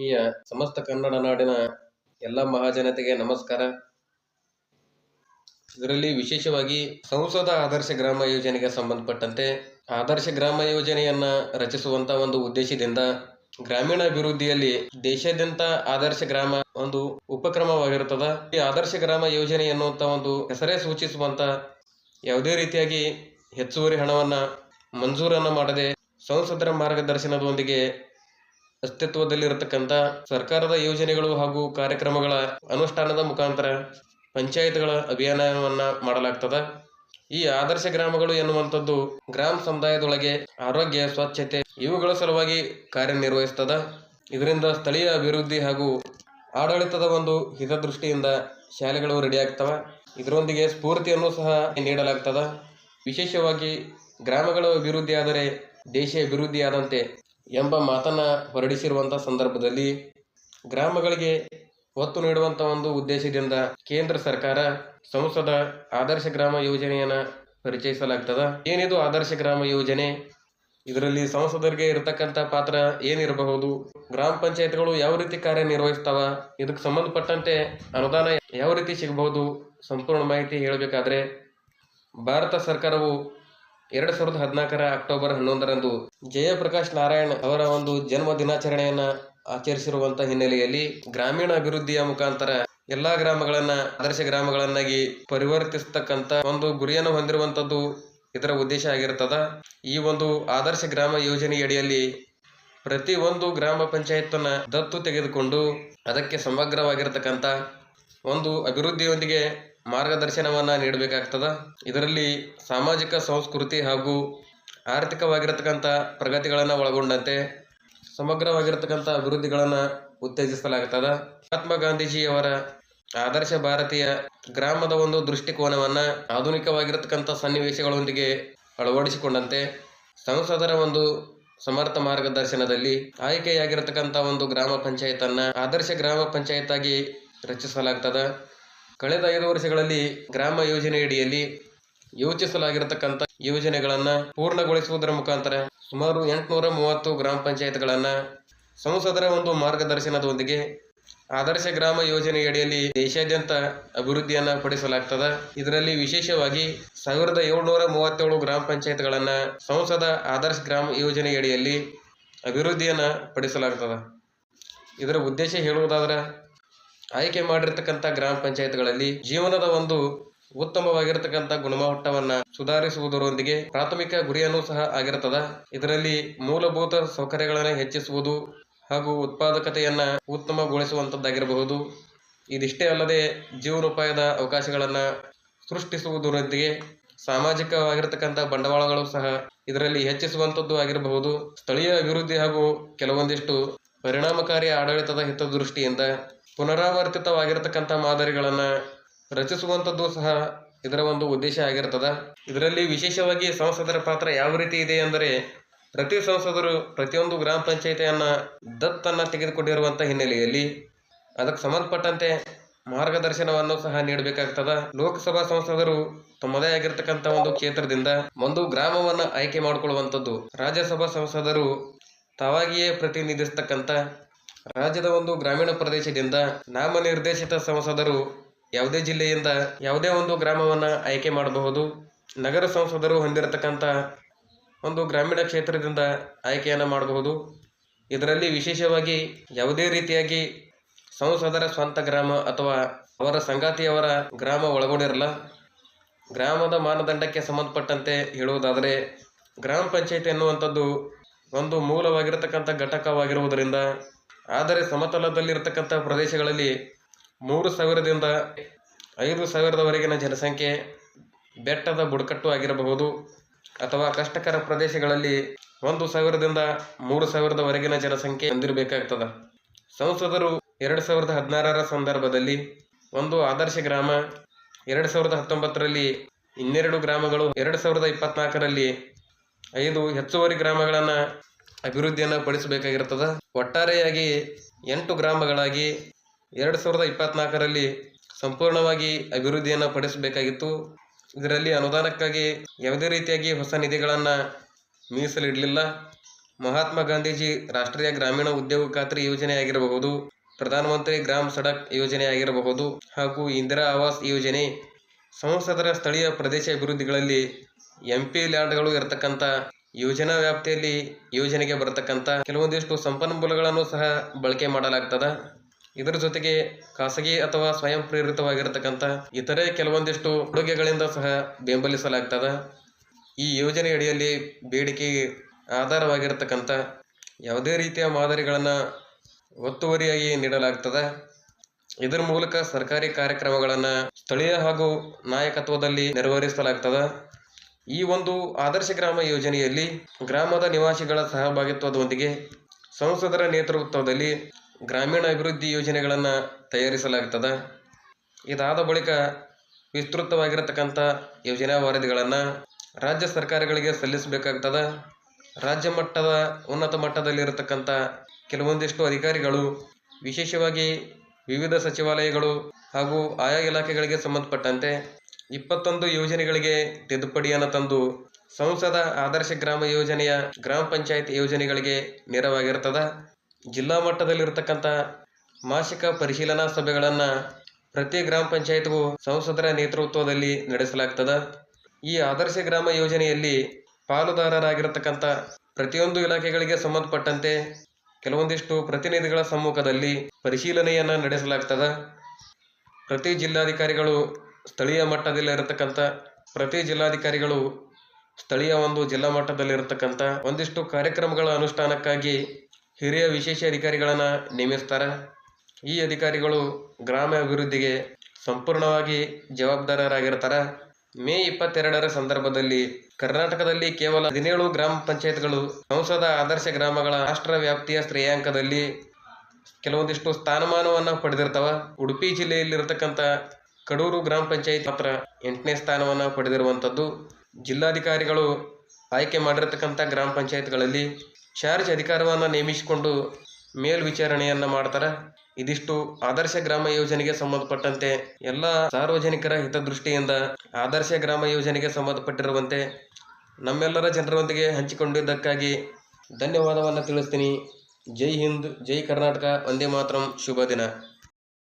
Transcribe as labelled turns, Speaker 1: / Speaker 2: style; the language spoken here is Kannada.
Speaker 1: ಆತ್ಮೀಯ ಸಮಸ್ತ ಕನ್ನಡ ನಾಡಿನ ಎಲ್ಲ ಮಹಾಜನತೆಗೆ ನಮಸ್ಕಾರ. ಇದರಲ್ಲಿ ವಿಶೇಷವಾಗಿ ಸಂಸದ ಆದರ್ಶ ಗ್ರಾಮ ಯೋಜನೆಗೆ ಸಂಬಂಧಪಟ್ಟಂತೆ ಆದರ್ಶ ಗ್ರಾಮ ಯೋಜನೆಯನ್ನ ರಚಿಸುವಂತ ಒಂದು ಉದ್ದೇಶದಿಂದ ಗ್ರಾಮೀಣಾಭಿವೃದ್ಧಿಯಲ್ಲಿ ದೇಶಾದ್ಯಂತ ಆದರ್ಶ ಗ್ರಾಮ ಒಂದು ಉಪಕ್ರಮವಾಗಿರುತ್ತದೆ. ಈ ಆದರ್ಶ ಗ್ರಾಮ ಯೋಜನೆ ಎನ್ನುವಂತ ಒಂದು ಹೆಸರೇ ಸೂಚಿಸುವಂತ ಯಾವುದೇ ರೀತಿಯಾಗಿ ಹೆಚ್ಚುವರಿ ಹಣವನ್ನ ಮಂಜೂರನ್ನ ಮಾಡದೆ ಸಂಸದರ ಮಾರ್ಗದರ್ಶನದೊಂದಿಗೆ ಅಸ್ತಿತ್ವದಲ್ಲಿರತಕ್ಕಂಥ ಸರ್ಕಾರದ ಯೋಜನೆಗಳು ಹಾಗೂ ಕಾರ್ಯಕ್ರಮಗಳ ಅನುಷ್ಠಾನದ ಮುಖಾಂತರ ಪಂಚಾಯತ್ಗಳ ಅಭಿಯಾನವನ್ನ ಮಾಡಲಾಗ್ತದ. ಈ ಆದರ್ಶ ಗ್ರಾಮಗಳು ಎನ್ನುವಂಥದ್ದು ಗ್ರಾಮ ಸಮುದಾಯದೊಳಗೆ ಆರೋಗ್ಯ, ಸ್ವಚ್ಛತೆ ಇವುಗಳ ಸಲುವಾಗಿ ಕಾರ್ಯನಿರ್ವಹಿಸ್ತದ. ಇದರಿಂದ ಸ್ಥಳೀಯ ಅಭಿವೃದ್ಧಿ ಹಾಗೂ ಆಡಳಿತದ ಒಂದು ಹಿತದೃಷ್ಟಿಯಿಂದ ಶಾಲೆಗಳು ರೆಡಿ ಆಗ್ತವ ಇದರೊಂದಿಗೆ ಸ್ಫೂರ್ತಿಯನ್ನು ಸಹ ನೀಡಲಾಗ್ತದ. ವಿಶೇಷವಾಗಿ ಗ್ರಾಮಗಳ ಅಭಿವೃದ್ಧಿ ಆದರೆ ದೇಶ ಅಭಿವೃದ್ಧಿಯಾದಂತೆ ಎಂಬ ಮಾತನ್ನ ಹೊರಡಿಸಿರುವಂಥ ಸಂದರ್ಭದಲ್ಲಿ ಗ್ರಾಮಗಳಿಗೆ ಒತ್ತು ನೀಡುವಂಥ ಒಂದು ಉದ್ದೇಶದಿಂದ ಕೇಂದ್ರ ಸರ್ಕಾರ ಸಂಸದ ಆದರ್ಶ ಗ್ರಾಮ ಯೋಜನೆಯನ್ನು ಪರಿಚಯಿಸಲಾಗ್ತದ. ಏನಿದು ಆದರ್ಶ ಗ್ರಾಮ ಯೋಜನೆ? ಇದರಲ್ಲಿ ಸಂಸದರಿಗೆ ಇರತಕ್ಕಂತ ಪಾತ್ರ ಏನಿರಬಹುದು? ಗ್ರಾಮ ಪಂಚಾಯತ್ಗಳು ಯಾವ ರೀತಿ ಕಾರ್ಯನಿರ್ವಹಿಸ್ತಾವ? ಇದಕ್ಕೆ ಸಂಬಂಧಪಟ್ಟಂತೆ ಅನುದಾನ ಯಾವ ರೀತಿ ಸಿಗಬಹುದು? ಸಂಪೂರ್ಣ ಮಾಹಿತಿ ಹೇಳಬೇಕಾದ್ರೆ, ಭಾರತ ಸರ್ಕಾರವು ಎರಡ್ ಸಾವಿರದ ಹದಿನಾಲ್ಕರ ಅಕ್ಟೋಬರ್ ಹನ್ನೊಂದರಂದು ಜಯಪ್ರಕಾಶ್ ನಾರಾಯಣ್ ಅವರ ಒಂದು ಜನ್ಮ ದಿನಾಚರಣೆಯನ್ನ ಆಚರಿಸಿರುವಂತಹ ಹಿನ್ನೆಲೆಯಲ್ಲಿ ಗ್ರಾಮೀಣ ಅಭಿವೃದ್ಧಿಯ ಮುಖಾಂತರ ಎಲ್ಲಾ ಗ್ರಾಮಗಳನ್ನ, ಆದರ್ಶ ಗ್ರಾಮಗಳನ್ನಾಗಿ ಪರಿವರ್ತಿಸತಕ್ಕಂತ ಒಂದು ಗುರಿಯನ್ನು ಹೊಂದಿರುವಂತದ್ದು ಇದರ ಉದ್ದೇಶ ಆಗಿರ್ತದ. ಈ ಒಂದು ಆದರ್ಶ ಗ್ರಾಮ ಯೋಜನೆಯಡಿಯಲ್ಲಿ ಪ್ರತಿ ಒಂದು ಗ್ರಾಮ ಪಂಚಾಯತನ್ನ ದತ್ತು ತೆಗೆದುಕೊಂಡು ಅದಕ್ಕೆ ಸಮಗ್ರವಾಗಿರತಕ್ಕಂತ ಒಂದು ಅಭಿವೃದ್ಧಿಯೊಂದಿಗೆ ಮಾರ್ಗದರ್ಶನವನ್ನ ನೀಡಬೇಕಾಗ್ತದ. ಇದರಲ್ಲಿ ಸಾಮಾಜಿಕ, ಸಂಸ್ಕೃತಿ ಹಾಗೂ ಆರ್ಥಿಕವಾಗಿರತಕ್ಕಂಥ ಪ್ರಗತಿಗಳನ್ನು ಒಳಗೊಂಡಂತೆ ಸಮಗ್ರವಾಗಿರತಕ್ಕಂಥ ಅಭಿವೃದ್ಧಿಗಳನ್ನು ಉತ್ತೇಜಿಸಲಾಗ್ತದ. ಮಹಾತ್ಮ ಗಾಂಧೀಜಿಯವರ ಆದರ್ಶ ಭಾರತೀಯ ಗ್ರಾಮದ ಒಂದು ದೃಷ್ಟಿಕೋನವನ್ನು ಆಧುನಿಕವಾಗಿರತಕ್ಕಂಥ ಸನ್ನಿವೇಶಗಳೊಂದಿಗೆ ಅಳವಡಿಸಿಕೊಂಡಂತೆ ಸಂಸದರ ಒಂದು ಸಮರ್ಥ ಮಾರ್ಗದರ್ಶನದಲ್ಲಿ ಆಯ್ಕೆಯಾಗಿರತಕ್ಕಂಥ ಒಂದು ಗ್ರಾಮ ಪಂಚಾಯತನ್ನು ಆದರ್ಶ ಗ್ರಾಮ ಪಂಚಾಯತ್ ಆಗಿ ರಚಿಸಲಾಗ್ತದ. ಕಳೆದ ಐದು ವರ್ಷಗಳಲ್ಲಿ ಗ್ರಾಮ ಯೋಜನೆಯಡಿಯಲ್ಲಿ ಯೋಚಿಸಲಾಗಿರತಕ್ಕಂಥ ಯೋಜನೆಗಳನ್ನು ಪೂರ್ಣಗೊಳಿಸುವುದರ ಮುಖಾಂತರ ಸುಮಾರು ಎಂಟುನೂರ ಮೂವತ್ತು ಗ್ರಾಮ ಪಂಚಾಯತ್ಗಳನ್ನ ಸಂಸದರ ಒಂದು ಮಾರ್ಗದರ್ಶನದೊಂದಿಗೆ ಆದರ್ಶ ಗ್ರಾಮ ಯೋಜನೆಯಡಿಯಲ್ಲಿ ದೇಶಾದ್ಯಂತ ಅಭಿವೃದ್ಧಿಯನ್ನು ಪಡಿಸಲಾಗ್ತದ. ಇದರಲ್ಲಿ ವಿಶೇಷವಾಗಿ ಸಾವಿರದ ಏಳ್ನೂರ ಮೂವತ್ತೇಳು ಗ್ರಾಮ ಪಂಚಾಯತ್ಗಳನ್ನು ಸಂಸದ ಆದರ್ಶ ಗ್ರಾಮ ಯೋಜನೆಯಡಿಯಲ್ಲಿ ಅಭಿವೃದ್ಧಿಯನ್ನ ಪಡಿಸಲಾಗ್ತದ. ಇದರ ಉದ್ದೇಶ ಹೇಳುವುದಾದ್ರೆ ಆಯ್ಕೆ ಮಾಡಿರ್ತಕ್ಕಂಥ ಗ್ರಾಮ ಪಂಚಾಯತ್ಗಳಲ್ಲಿ ಜೀವನದ ಒಂದು ಉತ್ತಮವಾಗಿರತಕ್ಕಂಥ ಗುಣಮಟ್ಟವನ್ನ ಸುಧಾರಿಸುವುದರೊಂದಿಗೆ ಪ್ರಾಥಮಿಕ ಗುರಿಯನ್ನು ಸಹ ಆಗಿರ್ತದ. ಇದರಲ್ಲಿ ಮೂಲಭೂತ ಸೌಕರ್ಯಗಳನ್ನು ಹೆಚ್ಚಿಸುವುದು ಹಾಗೂ ಉತ್ಪಾದಕತೆಯನ್ನ ಉತ್ತಮಗೊಳಿಸುವಂತದ್ದಾಗಿರಬಹುದು ಇದಿಷ್ಟೇ ಅಲ್ಲದೆ ಜೀವನೋಪಾಯದ ಅವಕಾಶಗಳನ್ನ ಸೃಷ್ಟಿಸುವುದರೊಂದಿಗೆ ಸಾಮಾಜಿಕವಾಗಿರ್ತಕ್ಕಂಥ ಬಂಡವಾಳಗಳು ಸಹ ಇದರಲ್ಲಿ ಹೆಚ್ಚಿಸುವಂಥದ್ದು ಆಗಿರಬಹುದು. ಸ್ಥಳೀಯ ಅಭಿವೃದ್ಧಿ ಹಾಗೂ ಕೆಲವೊಂದಿಷ್ಟು ಪರಿಣಾಮಕಾರಿ ಆಡಳಿತದ ಹಿತದೃಷ್ಟಿಯಿಂದ ಪುನರಾವರ್ತಿತವಾಗಿರತಕ್ಕಂಥ ಮಾದರಿಗಳನ್ನು ರಚಿಸುವಂಥದ್ದು ಸಹ ಇದರ ಒಂದು ಉದ್ದೇಶ ಆಗಿರ್ತದ. ಇದರಲ್ಲಿ ವಿಶೇಷವಾಗಿ ಸಂಸದರ ಪಾತ್ರ ಯಾವ ರೀತಿ ಇದೆ ಅಂದರೆ, ಪ್ರತಿ ಸಂಸದರು ಪ್ರತಿಯೊಂದು ಗ್ರಾಮ ಪಂಚಾಯಿತಿಯನ್ನು ದತ್ತನ್ನು ತೆಗೆದುಕೊಂಡಿರುವಂಥ ಹಿನ್ನೆಲೆಯಲ್ಲಿ ಅದಕ್ಕೆ ಸಂಬಂಧಪಟ್ಟಂತೆ ಮಾರ್ಗದರ್ಶನವನ್ನು ಸಹ ನೀಡಬೇಕಾಗ್ತದ. ಲೋಕಸಭಾ ಸಂಸದರು ತಮ್ಮದೇ ಆಗಿರ್ತಕ್ಕಂಥ ಒಂದು ಕ್ಷೇತ್ರದಿಂದ ಒಂದು ಗ್ರಾಮವನ್ನು ಆಯ್ಕೆ ಮಾಡಿಕೊಳ್ಳುವಂಥದ್ದು ರಾಜ್ಯಸಭಾ ಸಂಸದರು ತಾವಾಗಿಯೇ ಪ್ರತಿನಿಧಿಸ್ತಕ್ಕಂಥ ರಾಜ್ಯದ ಒಂದು ಗ್ರಾಮೀಣ ಪ್ರದೇಶದಿಂದ ನಾಮನಿರ್ದೇಶಿತ ಸಂಸದರು ಯಾವುದೇ ಜಿಲ್ಲೆಯಿಂದ ಯಾವುದೇ ಒಂದು ಗ್ರಾಮವನ್ನು ಆಯ್ಕೆ ಮಾಡಬಹುದು. ನಗರ ಸಂಸದರು ಹೊಂದಿರತಕ್ಕಂಥ ಒಂದು ಗ್ರಾಮೀಣ ಕ್ಷೇತ್ರದಿಂದ ಆಯ್ಕೆಯನ್ನು ಮಾಡಬಹುದು. ಇದರಲ್ಲಿ ವಿಶೇಷವಾಗಿ ಯಾವುದೇ ರೀತಿಯಾಗಿ ಸಂಸದರ ಸ್ವಂತ ಗ್ರಾಮ ಅಥವಾ ಅವರ ಸಂಗಾತಿಯವರ ಗ್ರಾಮ ಒಳಗೊಂಡಿರಲ್ಲ. ಗ್ರಾಮದ ಮಾನದಂಡಕ್ಕೆ ಸಂಬಂಧಪಟ್ಟಂತೆ ಹೇಳುವುದಾದರೆ ಗ್ರಾಮ ಪಂಚಾಯತ್ ಎನ್ನುವಂಥದ್ದು ಒಂದು ಮೂಲವಾಗಿರತಕ್ಕಂಥ ಘಟಕವಾಗಿರುವುದರಿಂದ ಆದರೆ ಸಮತಲದಲ್ಲಿರತಕ್ಕಂಥ ಪ್ರದೇಶಗಳಲ್ಲಿ ಮೂರು ಸಾವಿರದಿಂದ ಐದು ಸಾವಿರದವರೆಗಿನ ಜನಸಂಖ್ಯೆ ಬೆಟ್ಟದ ಬುಡಕಟ್ಟು ಆಗಿರಬಹುದು ಅಥವಾ ಕಷ್ಟಕರ ಪ್ರದೇಶಗಳಲ್ಲಿ ಒಂದು ಸಾವಿರದಿಂದ ಮೂರು ಸಾವಿರದವರೆಗಿನ ಜನಸಂಖ್ಯೆ ಹೊಂದಿರಬೇಕಾಗ್ತದೆ. ಸಂಸದರು ಎರಡು ಸಾವಿರದ ಹದಿನಾರರ ಸಂದರ್ಭದಲ್ಲಿ ಒಂದು ಆದರ್ಶ ಗ್ರಾಮ, ಎರಡು ಸಾವಿರದ ಹತ್ತೊಂಬತ್ತರಲ್ಲಿ ಇನ್ನೆರಡು ಗ್ರಾಮಗಳು, ಎರಡು ಸಾವಿರದ ಇಪ್ಪತ್ನಾಲ್ಕರಲ್ಲಿ ಐದು ಹೆಚ್ಚುವರಿ ಗ್ರಾಮಗಳನ್ನು ಅಭಿವೃದ್ಧಿಯನ್ನು ಪಡಿಸಬೇಕಾಗಿರ್ತದ. ಒಟ್ಟಾರೆಯಾಗಿ ಎಂಟು ಗ್ರಾಮಗಳಾಗಿ ಎರಡು ಸಾವಿರದ ಇಪ್ಪತ್ನಾಲ್ಕರಲ್ಲಿ ಸಂಪೂರ್ಣವಾಗಿ ಅಭಿವೃದ್ಧಿಯನ್ನು ಪಡಿಸಬೇಕಾಗಿತ್ತು. ಇದರಲ್ಲಿ ಅನುದಾನಕ್ಕಾಗಿ ಯಾವುದೇ ರೀತಿಯಾಗಿ ಹೊಸ ನಿಧಿಗಳನ್ನು ಮೀಸಲಿಡಲಿಲ್ಲ. ಮಹಾತ್ಮ ಗಾಂಧೀಜಿ ರಾಷ್ಟ್ರೀಯ ಗ್ರಾಮೀಣ ಉದ್ಯೋಗ ಖಾತ್ರಿ ಯೋಜನೆ ಆಗಿರಬಹುದು ಪ್ರಧಾನಮಂತ್ರಿ ಗ್ರಾಮ ಸಡಕ್ ಯೋಜನೆ ಆಗಿರಬಹುದು ಹಾಗೂ ಇಂದಿರಾ ಆವಾಸ್ ಯೋಜನೆ. ಸಂಸದರ ಸ್ಥಳೀಯ ಪ್ರದೇಶ ಅಭಿವೃದ್ಧಿಗಳಲ್ಲಿ ಎಂ ಪಿ ಲ್ಯಾಂಡ್ಗಳು ಇರತಕ್ಕಂಥ ಯೋಜನಾ ವ್ಯಾಪ್ತಿಯಲ್ಲಿ ಯೋಜನೆಗೆ ಬರತಕ್ಕಂಥ ಕೆಲವೊಂದಿಷ್ಟು ಸಂಪನ್ಮೂಲಗಳನ್ನು ಸಹ ಬಳಕೆ ಮಾಡಲಾಗ್ತದ. ಇದರ ಜೊತೆಗೆ ಖಾಸಗಿ ಅಥವಾ ಸ್ವಯಂ ಪ್ರೇರಿತವಾಗಿರತಕ್ಕಂಥ ಇತರೆ ಕೆಲವೊಂದಿಷ್ಟು ಕೊಡುಗೆಗಳಿಂದ ಸಹ ಬೆಂಬಲಿಸಲಾಗ್ತದ. ಈ ಯೋಜನೆ ಅಡಿಯಲ್ಲಿ ಬೇಡಿಕೆಗೆ ಆಧಾರವಾಗಿರತಕ್ಕಂಥ ಯಾವುದೇ ರೀತಿಯ ಮಾದರಿಗಳನ್ನು ಒತ್ತುವರಿಯಾಗಿ ನೀಡಲಾಗ್ತದೆ. ಇದರ ಮೂಲಕ ಸರ್ಕಾರಿ ಕಾರ್ಯಕ್ರಮಗಳನ್ನು ಸ್ಥಳೀಯ ಹಾಗೂ ನಾಯಕತ್ವದಲ್ಲಿ ನೆರವೇರಿಸಲಾಗ್ತದೆ. ಈ ಒಂದು ಆದರ್ಶ ಗ್ರಾಮ ಯೋಜನೆಯಲ್ಲಿ ಗ್ರಾಮದ ನಿವಾಸಿಗಳ ಸಹಭಾಗಿತ್ವದೊಂದಿಗೆ ಸಂಸದರ ನೇತೃತ್ವದಲ್ಲಿ ಗ್ರಾಮೀಣ ಅಭಿವೃದ್ಧಿ ಯೋಜನೆಗಳನ್ನು ತಯಾರಿಸಲಾಗ್ತದೆ. ಇದಾದ ಬಳಿಕ ವಿಸ್ತೃತವಾಗಿರತಕ್ಕಂಥ ಯೋಜನಾ ವರದಿಗಳನ್ನು ರಾಜ್ಯ ಸರ್ಕಾರಗಳಿಗೆ ಸಲ್ಲಿಸಬೇಕಾಗ್ತದೆ. ರಾಜ್ಯ ಮಟ್ಟದ, ಉನ್ನತ ಮಟ್ಟದಲ್ಲಿರತಕ್ಕಂಥ ಕೆಲವೊಂದಿಷ್ಟು ಅಧಿಕಾರಿಗಳು, ವಿಶೇಷವಾಗಿ ವಿವಿಧ ಸಚಿವಾಲಯಗಳು ಹಾಗೂ ಆಯಾ ಇಲಾಖೆಗಳಿಗೆ ಸಂಬಂಧಪಟ್ಟಂತೆ ಇಪ್ಪತ್ತೊಂದು ಯೋಜನೆಗಳಿಗೆ ತಿದ್ದುಪಡಿಯನ್ನು ತಂದು ಸಂಸದ ಆದರ್ಶ ಗ್ರಾಮ ಯೋಜನೆಯ ಗ್ರಾಮ ಪಂಚಾಯತ್ ಯೋಜನೆಗಳಿಗೆ ನೆರವಾಗಿರ್ತದ. ಜಿಲ್ಲಾ ಮಟ್ಟದಲ್ಲಿರ್ತಕ್ಕಂಥ ಮಾಸಿಕ ಪರಿಶೀಲನಾ ಸಭೆಗಳನ್ನು ಪ್ರತಿ ಗ್ರಾಮ ಪಂಚಾಯತ್ಗೂ ಸಂಸದರ ನೇತೃತ್ವದಲ್ಲಿ ನಡೆಸಲಾಗ್ತದೆ. ಈ ಆದರ್ಶ ಗ್ರಾಮ ಯೋಜನೆಯಲ್ಲಿ ಪಾಲುದಾರರಾಗಿರತಕ್ಕಂಥ ಪ್ರತಿಯೊಂದು ಇಲಾಖೆಗಳಿಗೆ ಸಂಬಂಧಪಟ್ಟಂತೆ ಕೆಲವೊಂದಿಷ್ಟು ಪ್ರತಿನಿಧಿಗಳ ಸಮ್ಮುಖದಲ್ಲಿ ಪರಿಶೀಲನೆಯನ್ನು ನಡೆಸಲಾಗ್ತದೆ. ಪ್ರತಿ ಜಿಲ್ಲಾಧಿಕಾರಿಗಳು ಸ್ಥಳೀಯ ಮಟ್ಟದಲ್ಲಿರತಕ್ಕಂಥ ಪ್ರತಿ ಜಿಲ್ಲಾಧಿಕಾರಿಗಳು ಸ್ಥಳೀಯ ಒಂದು ಜಿಲ್ಲಾ ಮಟ್ಟದಲ್ಲಿರತಕ್ಕಂಥ ಒಂದಿಷ್ಟು ಕಾರ್ಯಕ್ರಮಗಳ ಅನುಷ್ಠಾನಕ್ಕಾಗಿ ಹಿರಿಯ ವಿಶೇಷ ಅಧಿಕಾರಿಗಳನ್ನು ನೇಮಿಸ್ತಾರೆ. ಈ ಅಧಿಕಾರಿಗಳು ಗ್ರಾಮ ಅಭಿವೃದ್ಧಿಗೆ ಸಂಪೂರ್ಣವಾಗಿ ಜವಾಬ್ದಾರರಾಗಿರ್ತಾರೆ. ಮೇ ಇಪ್ಪತ್ತೆರಡರ ಸಂದರ್ಭದಲ್ಲಿ ಕರ್ನಾಟಕದಲ್ಲಿ ಕೇವಲ ಹದಿನೇಳು ಗ್ರಾಮ ಪಂಚಾಯತ್ಗಳು ಸಂಸದ ಆದರ್ಶ ಗ್ರಾಮಗಳ ರಾಷ್ಟ್ರ ವ್ಯಾಪ್ತಿಯ ಶ್ರೇಯಾಂಕದಲ್ಲಿ ಕೆಲವೊಂದಿಷ್ಟು ಸ್ಥಾನಮಾನವನ್ನು ಪಡೆದಿರ್ತವೆ. ಉಡುಪಿ ಜಿಲ್ಲೆಯಲ್ಲಿರತಕ್ಕಂಥ ಕಡೂರು ಗ್ರಾಮ ಪಂಚಾಯತ್ ಮಾತ್ರ ಎಂಟನೇ ಸ್ಥಾನವನ್ನು ಪಡೆದಿರುವಂಥದ್ದು. ಜಿಲ್ಲಾಧಿಕಾರಿಗಳು ಆಯ್ಕೆ ಮಾಡಿರ್ತಕ್ಕಂಥ ಗ್ರಾಮ ಪಂಚಾಯತ್ಗಳಲ್ಲಿ ಚಾರ್ಜ್ ಅಧಿಕಾರವನ್ನು ನೇಮಿಸಿಕೊಂಡು ಮೇಲ್ವಿಚಾರಣೆಯನ್ನು ಮಾಡ್ತಾರೆ. ಇದಿಷ್ಟು ಆದರ್ಶ ಗ್ರಾಮ ಯೋಜನೆಗೆ ಸಂಬಂಧಪಟ್ಟಂತೆ ಎಲ್ಲ ಸಾರ್ವಜನಿಕರ ಹಿತದೃಷ್ಟಿಯಿಂದ ಆದರ್ಶ ಗ್ರಾಮ ಯೋಜನೆಗೆ ಸಂಬಂಧಪಟ್ಟಿರುವಂತೆ ನಮ್ಮೆಲ್ಲರ ಜನರೊಂದಿಗೆ ಹಂಚಿಕೊಂಡಿದ್ದಕ್ಕಾಗಿ ಧನ್ಯವಾದವನ್ನು ತಿಳಿಸ್ತೀನಿ. ಜೈ ಹಿಂದ್, ಜೈ ಕರ್ನಾಟಕ ಒಂದೇ ಮಾತರಂ, ಶುಭ ದಿನ.